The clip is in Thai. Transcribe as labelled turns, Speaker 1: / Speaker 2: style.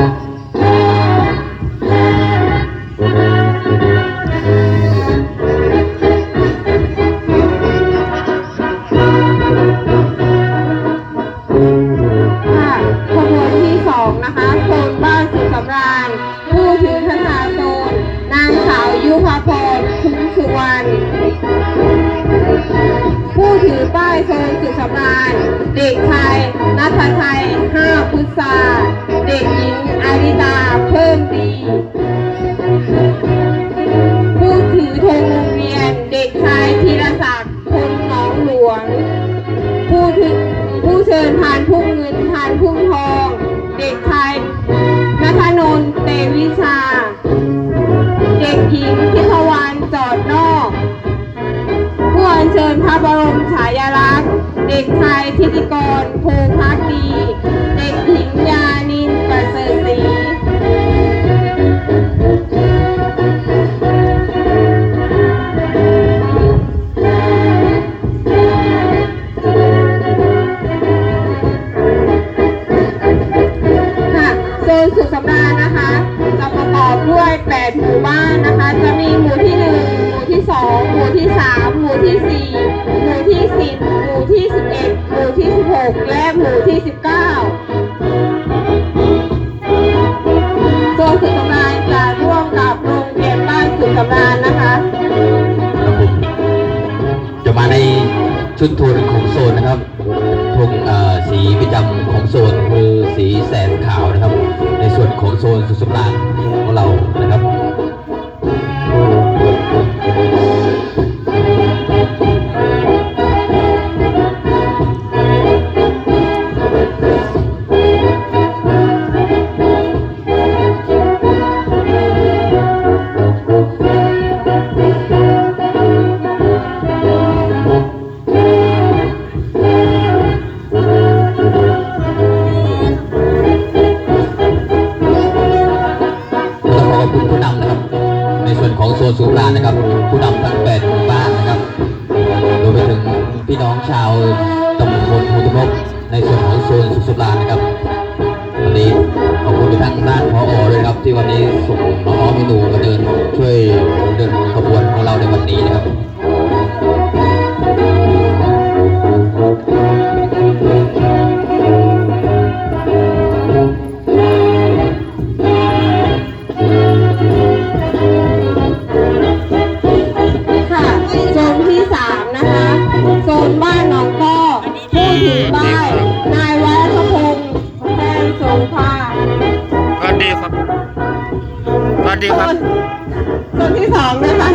Speaker 1: ค่ะขบวนที่สองนะคะโซนบ้านสุขสำราญ ผู้ถือคาถาโซนนางสาวยุพาพรคุ้มสุวรรณ ผู้ถือป้ายโซนสุขสำราญเด็กชายนัทชัย ริญพระบรมฉายาลักษณ์ เด็กชายธิติกร ภูพักดี เด็กหญิงยา หมู่ที่4หมู่ที่10หมู่ที่11หมู่ที่16และหมู่ที่19โซนสุขสำราญจะร่วมกับโรงเรียนบ้านสุขสำราญนะคะ
Speaker 2: จะมาในชุดทัวร์ของโซนนะครับธงสีประจำของโซนคือสีแสนขาวนะครับ ในส่วนของโซนสุดสำราญของเรานะครับ ส่วนของโซนสุรานะครับ ผู้นำทั้งแปดหมู่บ้านนะครับรวมไปถึงพี่น้องชาวตำบลโพนทุนกในส่วนของโซนสุราษฎร์นะครับวันนี้ขอบคุณไปทางด้านพอด้วยครับ ที่วันนี้ส่งน้องๆหนูมาเดินช่วยเดินขบวนของเราในวันนี้นะครับ
Speaker 3: ดีครับ
Speaker 1: ต้นที่สองนะคะ